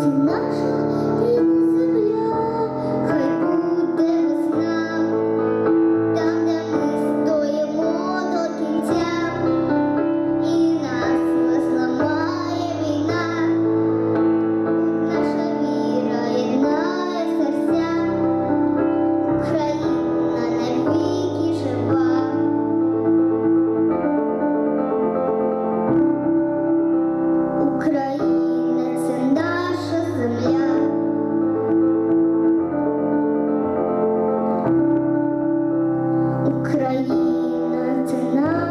це наша Україна це земля.